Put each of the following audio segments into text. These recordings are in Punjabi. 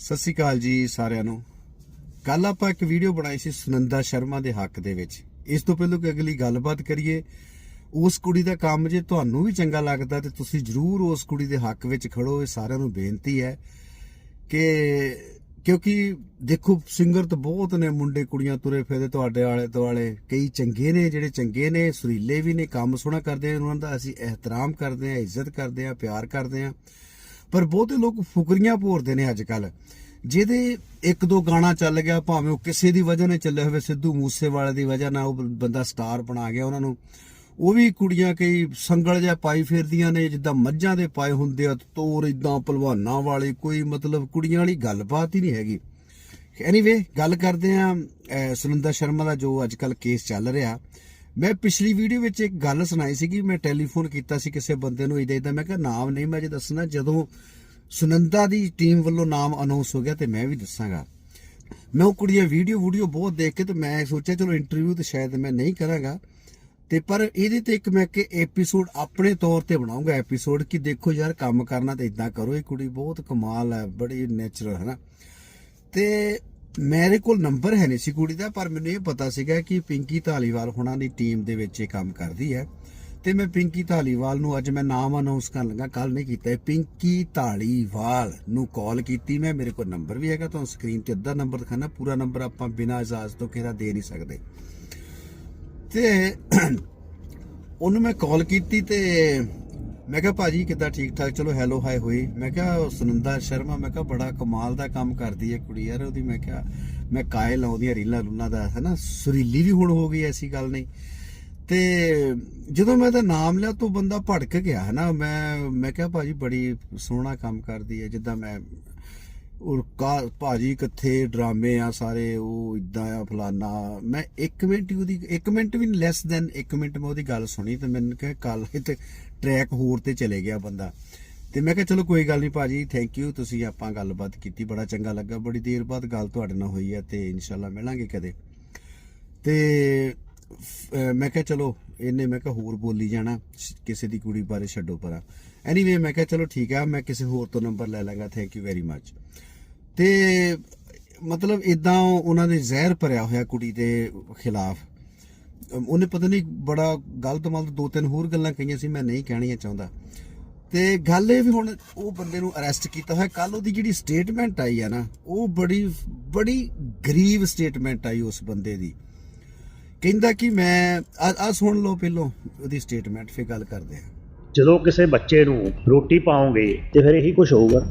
ਸਤਿ ਸ਼੍ਰੀ ਅਕਾਲ ਜੀ ਸਾਰਿਆਂ ਨੂੰ। ਕੱਲ ਆਪਾਂ ਇੱਕ ਵੀਡੀਓ ਬਣਾਈ ਸੀ ਸੁਨੰਦਾ ਸ਼ਰਮਾ ਦੇ ਹੱਕ ਦੇ ਵਿੱਚ। ਇਸ ਤੋਂ ਪਹਿਲਾਂ ਕਿ ਅਗਲੀ ਗੱਲਬਾਤ ਕਰੀਏ। ਉਸ ਕੁੜੀ ਦਾ ਕੰਮ ਜੇ ਤੁਹਾਨੂੰ ਵੀ ਚੰਗਾ ਲੱਗਦਾ ਤੇ ਤੁਸੀਂ ਜਰੂਰ ਉਸ ਕੁੜੀ ਦੇ ਹੱਕ ਵਿੱਚ ਖੜੋ। ਇਹ ਸਾਰਿਆਂ ਨੂੰ ਬੇਨਤੀ ਹੈ ਕਿ ਕਿਉਂਕਿ ਦੇਖੋ ਸਿੰਗਰ ਤਾਂ ਬਹੁਤ ਨੇ, ਮੁੰਡੇ ਕੁੜੀਆਂ ਤੁਰੇ ਫਿਰਦੇ, ਤੁਹਾਡੇ ਆਲੇ ਦੁਆਲੇ ਕਈ ਚੰਗੇ ਨੇ, ਜਿਹੜੇ ਚੰਗੇ ਨੇ, ਸੁਰੀਲੇ ਵੀ ਨੇ, ਕੰਮ ਸੋਹਣਾ ਕਰਦੇ ਨੇ, ਉਹਨਾਂ ਦਾ ਅਸੀਂ ਇਹਤਰਾਮ ਕਰਦੇ ਹਾਂ, ਇੱਜ਼ਤ ਕਰਦੇ ਹਾਂ, ਪਿਆਰ ਕਰਦੇ ਹਾਂ। ਪਰ ਬਹੁਤੇ ਲੋਕ ਫੁਕਰੀਆਂ ਭੋਰਦੇ ਨੇ ਅੱਜ ਕੱਲ ਜਿਹਦੇ ਇੱਕ ਦੋ ਗਾਣਾ ਚੱਲ ਗਿਆ, ਭਾਵੇਂ ਉਹ ਕਿਸੇ ਦੀ ਵਜ੍ਹਾ ਨਾਲ ਚੱਲਿਆ ਹੋਵੇ, ਸਿੱਧੂ ਮੂਸੇਵਾਲੇ ਦੀ ਵਜ੍ਹਾ ਨਾਲ ਉਹ ਬੰਦਾ ਸਟਾਰ ਬਣਾ ਗਿਆ ਉਹਨਾਂ ਨੂੰ। ਉਹ ਵੀ ਕੁੜੀਆਂ ਕਈ ਸੰਗਲ ਜਿਹਾ ਪਾਈ ਫਿਰਦੀਆਂ ਨੇ, ਜਿੱਦਾਂ ਮੱਝਾਂ ਦੇ ਪਾਏ ਹੁੰਦੇ ਆ, ਤੋਰ ਇਦਾਂ ਪਹਿਲਵਾਨਾਂ ਵਾਲੇ, ਕੋਈ ਮਤਲਬ ਕੁੜੀਆਂ ਵਾਲੀ ਗੱਲਬਾਤ ਹੀ ਨਹੀਂ ਹੈਗੀ। ਐਨੀਵੇ ਗੱਲ ਕਰਦੇ ਆ ਸੁਨੰਦਾ ਸ਼ਰਮਾ ਦਾ ਜੋ ਅੱਜ ਕੱਲ ਕੇਸ ਚੱਲ ਰਿਹਾ। ਮੈਂ ਪਿਛਲੀ ਵੀਡੀਓ ਵਿੱਚ ਇੱਕ ਗੱਲ ਸੁਣਾਈ ਸੀ ਕਿ ਮੈਂ ਟੈਲੀਫੋਨ ਕੀਤਾ ਸੀ ਕਿਸੇ ਬੰਦੇ ਨੂੰ ਇਦਾਂ ਇਦਾਂ ਮੈਂ ਕਿਹਾ ਨਾਮ ਨਹੀਂ ਮੈਂ ਜੇ ਦੱਸਣਾ, ਜਦੋਂ ਸੁਨੰਦਾ ਦੀ ਟੀਮ ਵੱਲੋਂ ਨਾਮ ਅਨਾਉਂਸ ਹੋ ਗਿਆ ਤੇ ਮੈਂ ਵੀ ਦੱਸਾਂਗਾ। ਮੈਂ ਉਹ ਕੁੜੀਆਂ ਵੀਡੀਓ ਵੀਡੀਓ ਬਹੁਤ ਦੇਖ ਕੇ ਤੇ ਮੈਂ ਸੋਚਿਆ ਚਲੋ ਇੰਟਰਵਿਊ ਤੇ ਸ਼ਾਇਦ ਮੈਂ ਨਹੀਂ ਕਰਾਂਗਾ। ਤੇ ਪਰ ਇਹਦੇ ਤੇ ਇੱਕ ਮੈਂ ਕਿ ਐਪੀਸੋਡ ਆਪਣੇ ਤੌਰ ਤੇ ਬਣਾਉਂਗਾ ਐਪੀਸੋਡ ਕਿ ਦੇਖੋ ਯਾਰ ਕੰਮ ਕਰਨਾ ਤੇ ਇਦਾਂ ਕਰੋ, ਇਹ ਕੁੜੀ ਬਹੁਤ ਕਮਾਲ ਹੈ, ਬੜੀ ਨੇਚਰਲ ਹੈ ਨਾ। ਤੇ ਮੇਰੇ ਕੋਲ ਨੰਬਰ ਹੈ ਨਹੀਂ ਸੀ ਕੁੜੀ ਦਾ, ਪਰ ਮੈਨੂੰ ਇਹ ਪਤਾ ਸੀਗਾ ਕਿ ਪਿੰਕੀ ਧਾਲੀਵਾਲ ਹੁਣਾਂ ਦੀ ਟੀਮ ਦੇ ਵਿੱਚ ਇਹ ਕੰਮ ਕਰਦੀ ਹੈ। ਤੇ ਮੈਂ ਪਿੰਕੀ ਧਾਲੀਵਾਲ ਨੂੰ ਅੱਜ ਮੈਂ ਨਾਮ ਅਨਾਉਂਸ ਕਰਨ ਲੱਗਾ ਕੱਲ ਨਹੀਂ ਕੀਤਾ। ਪਿੰਕੀ ਧਾਲੀਵਾਲ ਨੂੰ ਕਾਲ ਕੀਤੀ ਮੈਂ, ਮੇਰੇ ਕੋਲ ਨੰਬਰ ਵੀ ਹੈਗਾ, ਤੁਹਾਨੂੰ ਸਕਰੀਨ ਤੇ ਅੱਧਾ ਨੰਬਰ ਦਿਖਾਣਾ, ਪੂਰਾ ਨੰਬਰ ਆਪਾਂ ਬਿਨਾਂ ਇਜਾਜ਼ਤ ਤੋਂ ਕਿਹੜਾ ਦੇ ਨਹੀਂ ਸਕਦੇ। ਤੇ ਉਹਨੂੰ ਮੈਂ ਕਾਲ ਕੀਤੀ ਤੇ ਮੈਂ ਕਿਹਾ, ਭਾਜੀ, ਕਿੱਦਾਂ ਠੀਕ ਠਾਕ? ਚਲੋ ਹੈਲੋ ਹਾਈ ਹੋਈ। ਮੈਂ ਕਿਹਾ ਸੁਨੰਦਾ ਸ਼ਰਮਾ। ਮੈਂ ਕਿਹਾ, ਬੜਾ ਕਮਾਲ ਦਾ ਕੰਮ ਕਰਦੀ ਹੈ ਕੁੜੀ ਯਾਰ ਉਹਦੀ। ਮੈਂ ਕਿਹਾ, ਮੈਂ ਕਾਇ ਲਾਉਂਦੀਆਂ ਰੀਲਾਂ ਰੂਲਾਂ ਦਾ ਹਨਾ, ਸੁਰੀਲੀ ਵੀ ਹੁਣ ਹੋ ਗਈ ਐਸੀ ਗੱਲ ਨਹੀਂ। ਤੇ ਜਦੋਂ ਮੈਂ ਉਹਦਾ ਨਾਮ ਲਿਆ ਤਾਂ ਉਹ ਬੰਦਾ ਭੜਕ ਗਿਆ, ਹਨਾ। ਮੈਂ ਮੈਂ ਕਿਹਾ, ਭਾਜੀ, ਬੜੀ ਸੋਹਣਾ ਕੰਮ ਕਰਦੀ ਹੈ ਜਿੱਦਾਂ ਮੈਂ ਉਹ ਕਾ ਭਾਜੀ ਕਿੱਥੇ ਡਰਾਮੇ ਆ ਸਾਰੇ, ਉਹ ਇਦਾਂ ਆ, ਫਲਾਨਾ। ਮੈਂ 1 ਮਿੰਟ ਹੀ ਉਹਦੀ 1 ਮਿੰਟ ਵੀ ਲੈਸ ਦੈਨ 1 ਮਿੰਟ ਮੈਂ ਉਹਦੀ ਗੱਲ ਸੁਣੀ ਤੇ ਮੈਨੂੰ ਕਿਹਾ ਕੱਲ ਤੇ ਟਰੈਕ ਹੋਰ ਤੇ ਚਲੇ ਗਿਆ ਬੰਦਾ। ਤੇ ਮੈਂ ਕਿਹਾ ਚਲੋ ਕੋਈ ਗੱਲ ਨਹੀਂ ਭਾਜੀ ਥੈਂਕ ਯੂ ਤੁਸੀਂ ਆਪਾਂ ਗੱਲਬਾਤ ਕੀਤੀ, ਬੜਾ ਚੰਗਾ ਲੱਗਾ। ਬੜੀ ਦੇਰ ਬਾਅਦ ਗੱਲ ਤੁਹਾਡੇ ਨਾਲ ਹੋਈ ਹੈ ਤੇ ਇਨਸ਼ਾਅੱਲਾ ਮਿਲਾਂਗੇ ਕਦੇ। ਤੇ ਮੈਂ ਕਿਹਾ ਚਲੋ, ਇਹਨੇ ਮੈਂ ਕਿਹਾ ਹੋਰ ਬੋਲੀ ਜਾਣਾ ਕਿਸੇ ਦੀ ਕੁੜੀ ਬਾਰੇ ਛੱਡੋ ਪਰਾਂ। ਐਨੀਵੇ ਮੈਂ ਕਿਹਾ ਚਲੋ ਠੀਕ ਆ, ਮੈਂ ਕਿਸੇ ਹੋਰ ਤੋਂ ਨੰਬਰ ਲੈ ਲਾਂਗਾ ਥੈਂਕ ਯੂ ਵੈਰੀ ਮੱਚ ਤੇ ਮਤਲਬ ਇਦਾਂ ਉਹਨਾਂ ਨੇ ਜ਼ਹਿਰ ਭਰਿਆ ਹੋਇਆ ਕੁੜੀ ਦੇ ਖਿਲਾਫ। ਉਹਨੇ ਪਤਾ ਨਹੀਂ ਬੜਾ ਗਲਤ ਮਲਤ ਦੋ ਤਿੰਨ ਹੋਰ ਗੱਲਾਂ ਕਹੀਆਂ ਸੀ, ਮੈਂ ਨਹੀਂ ਕਹਿਣੀਆਂ ਚਾਹੁੰਦਾ। ਤੇ ਗੱਲ ਇਹ ਵੀ ਹੁਣ ਉਹ ਬੰਦੇ ਨੂੰ ਅਰੈਸਟ ਕੀਤਾ ਹੋਇਆ ਕੱਲ ਉਹਦੀ ਜਿਹੜੀ ਸਟੇਟਮੈਂਟ ਆਈ ਆ ਨਾ, ਉਹ ਬੜੀ ਬੜੀ ਗਰੀਬ ਸਟੇਟਮੈਂਟ ਆਈ ਉਸ ਬੰਦੇ ਦੀ। ਕਹਿੰਦਾ ਕਿ ਮੈਂ, ਆ ਸੁਣ ਲਓ ਪਹਿਲੋਂ ਉਹਦੀ ਸਟੇਟਮੈਂਟ ਫਿਰ ਗੱਲ ਕਰਦੇ ਆ। ਜਦੋਂ ਕਿਸੇ ਬੱਚੇ ਨੂੰ ਰੋਟੀ ਪਾਉਂਗੇ ਤੇ ਫਿਰ ਇਹੀ ਕੁਝ ਹੋਊਗਾ।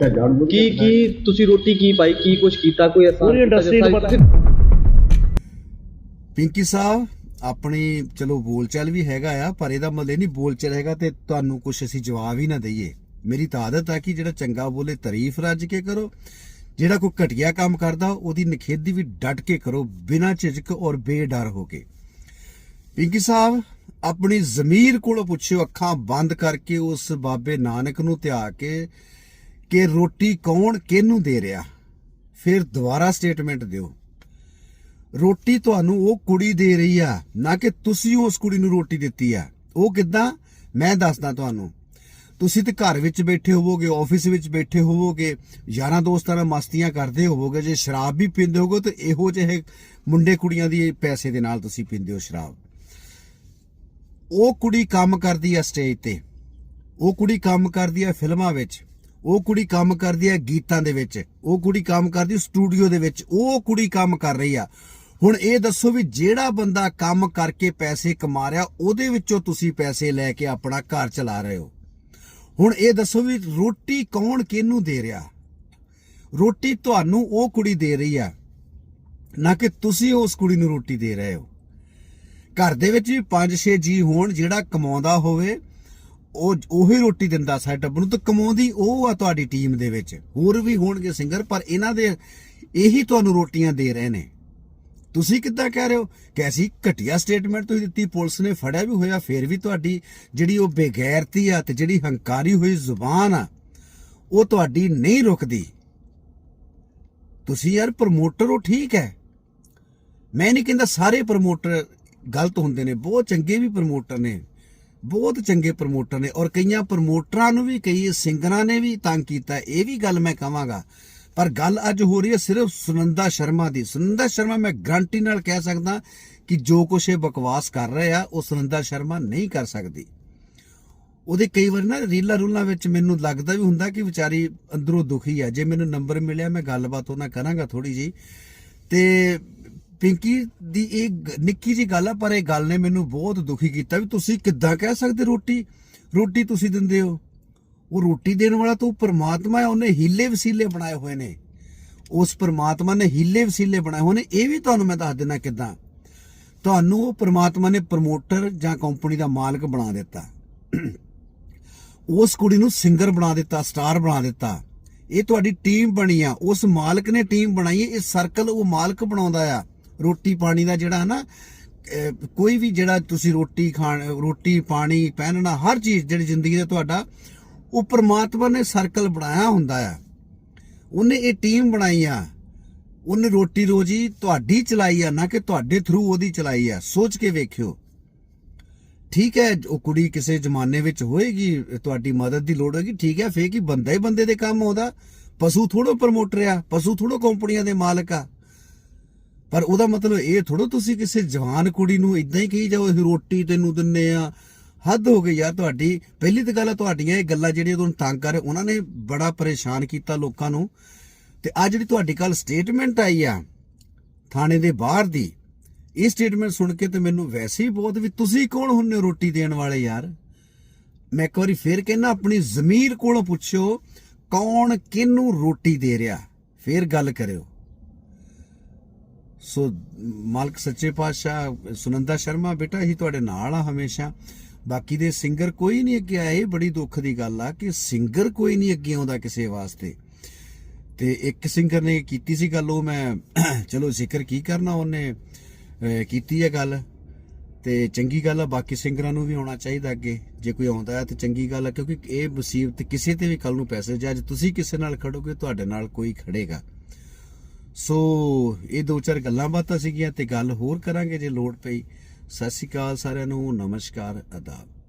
ਕੀ ਕੀ ਤੁਸੀਂ ਰੋਟੀ ਕੀ ਪਾਈ? ਕੀ ਕੁਝ ਕੀਤਾ? ਕੋਈ ਐਸਾ ਪੂਰੀ ਇੰਡਸਟਰੀ ਨੂੰ ਪਤਾ। ਪਿੰਕੀ ਸਾਹਿਬ ਆਪਣੀ ਚਲੋ ਬੋਲਚਾਲ ਵੀ ਹੈਗਾ ਆ ਪਰ ਇਹਦਾ ਮਤਲਬ ਇਹ ਨਹੀਂ ਬੋਲਚਾਲ ਹੈਗਾ ਤੇ ਤੁਹਾਨੂੰ ਕੁਝ ਅਸੀਂ ਜਵਾਬ ਹੀ ਨਾ ਦਈਏ। ਮੇਰੀ ਤਾਂ ਆਦਤ ਆ ਕਿ ਜਿਹੜਾ ਚੰਗਾ ਬੋਲੇ ਤਾਰੀਫ ਰੱਜ ਕੇ ਕਰੋ ਜਿਹੜਾ ਕੋਈ ਘਟੀਆ ਕੰਮ ਕਰਦਾ ਉਹਦੀ ਨਿਖੇਧੀ ਵੀ ਡਟ ਕੇ ਕਰੋ ਬਿਨਾਂ ਝਿਜਕ ਔਰ ਬੇਡਰ ਹੋ ਕੇ। ਪਿੰਕੀ ਸਾਹਿਬ ਆਪਣੀ ਜ਼ਮੀਰ ਕੋਲੋਂ ਪੁੱਛਿਓ ਅੱਖਾਂ ਬੰਦ ਕਰਕੇ ਉਸ ਬਾਬੇ ਨਾਨਕ ਨੂੰ ਧਿਆ ਕੇ ਕਿ ਰੋਟੀ ਕੌਣ ਕਿਹਨੂੰ ਦੇ ਰਿਹਾ? ਫਿਰ ਦੁਬਾਰਾ ਸਟੇਟਮੈਂਟ ਦਿਓ। ਰੋਟੀ ਤੁਹਾਨੂੰ ਉਹ ਕੁੜੀ ਦੇ ਰਹੀ ਆ, ਨਾ ਕਿ ਤੁਸੀਂ ਉਸ ਕੁੜੀ ਨੂੰ ਰੋਟੀ ਦਿੱਤੀ ਆ। ਉਹ ਕਿੱਦਾਂ? ਮੈਂ ਦੱਸਦਾ ਤੁਹਾਨੂੰ। ਤੁਸੀਂ ਤੇ ਘਰ ਵਿੱਚ ਬੈਠੇ ਹੋਵੋਗੇ ਆਫਿਸ ਵਿੱਚ ਬੈਠੇ ਹੋਵੋਗੇ, ਯਾਰਾਂ ਦੋਸਤਾਂ ਨਾਲ ਮਸਤੀਆਂ ਕਰਦੇ ਹੋਵੋਗੇ, ਜੇ ਸ਼ਰਾਬ ਵੀ ਪੀਂਦੇ ਹੋਗੇ ਤਾਂ ਇਹੋ ਜਿਹੇ ਮੁੰਡੇ ਕੁੜੀਆਂ ਦੀ ਪੈਸੇ ਦੇ ਨਾਲ ਤੁਸੀਂ ਪੀਂਦੇ ਹੋ ਸ਼ਰਾਬ। ਉਹ ਕੁੜੀ ਕੰਮ ਕਰਦੀ ਆ ਸਟੇਜ ਤੇ। ਉਹ ਕੁੜੀ ਕੰਮ ਕਰਦੀ ਆ ਫਿਲਮਾਂ ਵਿੱਚ। ਉਹ ਕੁੜੀ ਕੰਮ ਕਰਦੀ ਹੈ ਗੀਤਾਂ ਦੇ ਵਿੱਚ, ਉਹ ਕੁੜੀ ਕੰਮ ਕਰਦੀ ਸਟੂਡੀਓ ਦੇ ਵਿੱਚ, ਉਹ ਕੁੜੀ ਕੰਮ ਕਰ ਰਹੀ ਆ। ਹੁਣ ਇਹ ਦੱਸੋ ਵੀ ਜਿਹੜਾ ਬੰਦਾ ਕੰਮ ਕਰਕੇ ਪੈਸੇ ਕਮਾ ਰਿਹਾ, ਉਹਦੇ ਵਿੱਚੋਂ ਤੁਸੀਂ ਪੈਸੇ ਲੈ ਕੇ ਆਪਣਾ ਘਰ ਚਲਾ ਰਹੇ ਹੋ। ਹੁਣ ਇਹ ਦੱਸੋ ਵੀ ਰੋਟੀ ਕੌਣ ਕਿਹਨੂੰ ਦੇ ਰਿਹਾ? ਰੋਟੀ ਤੁਹਾਨੂੰ ਉਹ ਕੁੜੀ ਦੇ ਰਹੀ ਆ, ਨਾ ਕਿ ਤੁਸੀਂ ਉਸ ਕੁੜੀ ਨੂੰ ਰੋਟੀ ਦੇ ਰਹੇ ਹੋ। ਘਰ ਦੇ ਵਿੱਚ ਵੀ 5-6 ਜੀ ਹੋਣ ਜਿਹੜਾ ਕਮਾਉਂਦਾ ਹੋਵੇ ਉਹ ਉਹੀ ਰੋਟੀ ਦਿੰਦਾ ਸਾਡੇ ਟੱਬਰ ਨੂੰ ਤਾਂ ਕਮਾਉਂਦੀ ਉਹ ਆ ਤੁਹਾਡੀ ਟੀਮ ਦੇ ਵਿੱਚ। ਹੋਰ ਵੀ ਹੋਣਗੇ ਸਿੰਗਰ ਪਰ ਇਹਨਾਂ ਦੇ ਇਹੀ ਤੁਹਾਨੂੰ ਰੋਟੀਆਂ ਦੇ ਰਹੇ ਨੇ। ਤੁਸੀਂ ਕਿੱਦਾਂ ਕਹਿ ਰਹੇ ਹੋ? ਕਿ ਅਸੀਂ ਘਟੀਆ ਸਟੇਟਮੈਂਟ ਤੁਸੀਂ ਦਿੱਤੀ, ਪੁਲਿਸ ਨੇ ਫੜਿਆ ਵੀ ਹੋਇਆ, ਫੇਰ ਵੀ ਤੁਹਾਡੀ ਜਿਹੜੀ ਉਹ ਬੇਗੈਰਤੀ ਆ ਤੇ ਜਿਹੜੀ ਹੰਕਾਰੀ ਹੋਈ ਜ਼ੁਬਾਨ ਆ, ਉਹ ਤੁਹਾਡੀ ਨਹੀਂ ਰੁਕਦੀ। ਤੁਸੀਂ ਯਾਰ ਪ੍ਰਮੋਟਰ ਹੋ, ਠੀਕ ਹੈ। ਮੈਂ ਨਹੀਂ ਕਹਿੰਦਾ ਸਾਰੇ ਪ੍ਰਮੋਟਰ ਗਲਤ ਹੁੰਦੇ ਨੇ, ਬਹੁਤ ਚੰਗੇ ਵੀ ਪ੍ਰਮੋਟਰ ਨੇ। ਬਹੁਤ ਚੰਗੇ ਪ੍ਰਮੋਟਰ ਨੇ ਔਰ ਕਈਆਂ ਪ੍ਰਮੋਟਰਾਂ ਨੂੰ ਵੀ, ਕਈ ਸਿੰਗਰਾਂ ਨੇ ਵੀ ਤੰਗ ਕੀਤਾ। ਇਹ ਵੀ ਗੱਲ ਮੈਂ ਕਹਾਂਗਾ। ਪਰ ਗੱਲ ਅੱਜ ਹੋ ਰਹੀ ਹੈ ਸਿਰਫ ਸੁਨੰਦਾ ਸ਼ਰਮਾ ਦੀ। ਸੁਨੰਦਾ ਸ਼ਰਮਾ ਮੈਂ ਗਰੰਟੀ ਨਾਲ ਕਹਿ ਸਕਦਾ ਕਿ ਜੋ ਕੁਛ ਇਹ ਬਕਵਾਸ ਕਰ ਰਹੇ ਆ, ਉਹ ਸੁਨੰਦਾ ਸ਼ਰਮਾ ਨਹੀਂ ਕਰ ਸਕਦੀ। ਉਹਦੇ ਕਈ ਵਾਰ ਨਾ ਰੀਲਾਂ ਰੂਲਾਂ ਵਿੱਚ ਮੈਨੂੰ ਲੱਗਦਾ ਵੀ ਹੁੰਦਾ ਕਿ ਵਿਚਾਰੀ ਅੰਦਰੋਂ ਦੁਖੀ ਹੈ ਜੇ ਮੈਨੂੰ ਨੰਬਰ ਮਿਲਿਆ, ਮੈਂ ਗੱਲਬਾਤ ਉਹਨਾਂ ਕਰਾਂਗਾ ਥੋੜੀ ਜੀ ਤੇ ਪਿੰਕੀ ਦੀ ਇਹ ਗ- ਨਿੱਕੀ ਜੀ ਗੱਲ ਆ, ਪਰ ਇਹ ਗੱਲ ਨੇ ਮੈਨੂੰ ਬਹੁਤ ਦੁਖੀ ਕੀਤਾ ਵੀ ਤੁਸੀਂ ਕਿੱਦਾਂ ਕਹਿ ਸਕਦੇ ਰੋਟੀ? ਰੋਟੀ ਤੁਸੀਂ ਦਿੰਦੇ ਹੋ। ਉਹ ਰੋਟੀ ਦੇਣ ਵਾਲਾ ਤਾਂ ਪਰਮਾਤਮਾ ਪ੍ਰਮਾਤਮਾ ਹੈ, ਉਹਨੇ ਹੀਲੇ ਵਸੀਲੇ ਬਣਾਏ ਹੋਏ ਨੇ। ਉਸ ਪਰਮਾਤਮਾ ਨੇ ਹੀਲੇ ਵਸੀਲੇ ਬਣਾਏ ਹੋਏ ਨੇ, ਇਹ ਵੀ ਤੁਹਾਨੂੰ ਮੈਂ ਦੱਸ ਦਿੰਦਾ ਕਿੱਦਾਂ। ਤੁਹਾਨੂੰ ਉਹ ਪਰਮਾਤਮਾ ਨੇ ਪ੍ਰਮੋਟਰ ਜਾਂ ਕੰਪਨੀ ਦਾ ਮਾਲਕ ਬਣਾ ਦਿੱਤਾ। ਉਸ ਕੁੜੀ ਨੂੰ ਸਿੰਗਰ ਬਣਾ ਦਿੱਤਾ, ਸਟਾਰ ਬਣਾ ਦਿੱਤਾ। ਇਹ ਤੁਹਾਡੀ ਟੀਮ ਬਣੀ ਆ, ਉਸ ਮਾਲਕ ਨੇ ਟੀਮ ਬਣਾਈ ਹੈ, ਇਹ ਸਰਕਲ ਉਹ ਮਾਲਕ ਬਣਾਉਂਦਾ ਆ। ਰੋਟੀ ਪਾਣੀ ਦਾ ਜਿਹੜਾ ਨਾ ਕੋਈ ਵੀ ਜਿਹੜਾ ਤੁਸੀਂ ਰੋਟੀ ਖਾਣ, ਰੋਟੀ ਪਾਣੀ ਪਹਿਨਣਾ, ਹਰ ਚੀਜ਼ ਜਿਹੜੀ ਜ਼ਿੰਦਗੀ ਦਾ ਤੁਹਾਡਾ ਉਹ ਪ੍ਰਮਾਤਮਾ ਨੇ ਸਰਕਲ ਬਣਾਇਆ ਹੁੰਦਾ ਆ। ਉਹਨੇ ਇਹ ਟੀਮ ਬਣਾਈ ਆ। ਉਹਨੇ ਰੋਟੀ ਰੋਜੀ ਤੁਹਾਡੀ ਚਲਾਈ ਆ, ਨਾ ਕਿ ਤੁਹਾਡੇ ਥਰੂ ਉਹਦੀ ਚਲਾਈ ਆ। ਸੋਚ ਕੇ ਵੇਖਿਓ। ਠੀਕ ਹੈ, ਉਹ ਕੁੜੀ ਕਿਸੇ ਜ਼ਮਾਨੇ ਵਿੱਚ ਹੋਏਗੀ, ਤੁਹਾਡੀ ਮਦਦ ਦੀ ਲੋੜ ਹੋਏਗੀ, ਠੀਕ ਹੈ, ਫੇਰ ਕੀ ਬੰਦਾ ਹੀ ਬੰਦੇ ਦੇ ਕੰਮ ਆਉਂਦਾ। ਪਸ਼ੂ ਥੋੜੋ ਪ੍ਰਮੋਟਰ ਆ, ਪਸ਼ੂ ਥੋੜੋ ਕੰਪਨੀਆਂ ਦੇ ਮਾਲਕ ਆ। ਪਰ ਉਹਦਾ ਮਤਲਬ ਇਹ ਥੋੜੋ ਤੁਸੀਂ ਕਿਸੇ ਜਵਾਨ ਕੁੜੀ ਨੂੰ ਇਦਾਂ ਹੀ ਕਹੀ ਜਾਓ, ਅਸੀਂ ਰੋਟੀ ਤੈਨੂੰ ਦਿੰਨੇ ਆ। ਹੱਦ ਹੋ ਗਈ ਯਾਰ ਤੁਹਾਡੀ। ਪਹਿਲੀ ਤਾਂ ਗੱਲ ਆ ਤੁਹਾਡੀਆਂ ਇਹ ਗੱਲਾਂ ਜਿਹੜੀਆਂ ਤੁਹਾਨੂੰ ਤੰਗ ਕਰ ਰਹੇ, ਉਹਨਾਂ ਨੇ ਬੜਾ ਪਰੇਸ਼ਾਨ ਕੀਤਾ ਲੋਕਾਂ ਨੂੰ। ਤੇ ਆ ਜਿਹੜੀ ਤੁਹਾਡੀ ਕੱਲ ਸਟੇਟਮੈਂਟ ਆਈ ਆ ਥਾਣੇ ਦੇ ਬਾਹਰ ਦੀ, ਇਹ ਸਟੇਟਮੈਂਟ ਸੁਣ ਕੇ ਤੇ ਮੈਨੂੰ ਵੈਸੇ ਹੀ ਬਹੁਤ ਵੀ ਤੁਸੀਂ ਕੌਣ ਹੁੰਨੇ ਹੋ ਰੋਟੀ ਦੇਣ ਵਾਲੇ ਯਾਰ? ਮੈਂ ਇੱਕ ਵਾਰੀ ਫੇਰ ਕਹਿੰਦਾ, ਆਪਣੀ ਜ਼ਮੀਰ ਕੋਲੋਂ ਪੁੱਛਿਓ ਕੌਣ ਕਿਹਨੂੰ ਰੋਟੀ ਦੇ ਰਿਹਾ। ਫੇਰ ਗੱਲ ਕਰਿਓ। ਸੋ ਮਾਲਕ ਸੱਚੇ ਪਾਤਸ਼ਾਹ ਸੁਨੰਦਾ ਸ਼ਰਮਾ ਬੇਟਾ ਹੀ ਤੁਹਾਡੇ ਨਾਲ ਆ ਹਮੇਸ਼ਾ। ਬਾਕੀ ਦੇ ਸਿੰਗਰ ਕੋਈ ਨਹੀਂ ਅੱਗੇ ਆਏ, ਇਹ ਬੜੀ ਦੁੱਖ ਦੀ ਗੱਲ ਆ ਕਿ ਸਿੰਗਰ ਕੋਈ ਨਹੀਂ ਅੱਗੇ ਆਉਂਦਾ ਕਿਸੇ ਵਾਸਤੇ। ਤੇ ਇੱਕ ਸਿੰਗਰ ਨੇ ਕੀਤੀ ਸੀ ਗੱਲ, ਉਹ ਮੈਂ ਚਲੋ ਜ਼ਿਕਰ ਕੀ ਕਰਨਾ, ਉਹਨੇ ਕੀਤੀ ਹੈ ਗੱਲ। ਤੇ ਚੰਗੀ ਗੱਲ ਆ, ਬਾਕੀ ਸਿੰਗਰਾਂ ਨੂੰ ਵੀ ਆਉਣਾ ਚਾਹੀਦਾ ਅੱਗੇ। ਜੇ ਕੋਈ ਆਉਂਦਾ ਹੈ ਤੇ ਚੰਗੀ ਗੱਲ ਆ, ਕਿਉਂਕਿ ਇਹ ਮੁਸੀਬਤ ਕਿਸੇ ਤੇ ਵੀ ਕੱਲ ਨੂੰ ਪੈਸੇ ਜੇ ਅੱਜ ਤੁਸੀਂ ਕਿਸੇ ਨਾਲ ਖੜੋਗੇ, ਤੁਹਾਡੇ ਨਾਲ ਕੋਈ ਖੜੇਗਾ। ਸੋ ਇਹ ਦੋ ਚਾਰ ਗੱਲਾਂ ਬਾਤਾਂ ਸੀਗੀਆਂ ਤੇ ਗੱਲ ਹੋਰ ਕਰਾਂਗੇ ਜੇ ਲੋੜ ਪਈ। ਸਤਿ ਸ਼੍ਰੀ ਅਕਾਲ ਸਾਰਿਆਂ ਨੂੰ, ਨਮਸਕਾਰ, ਅਦਾਬ।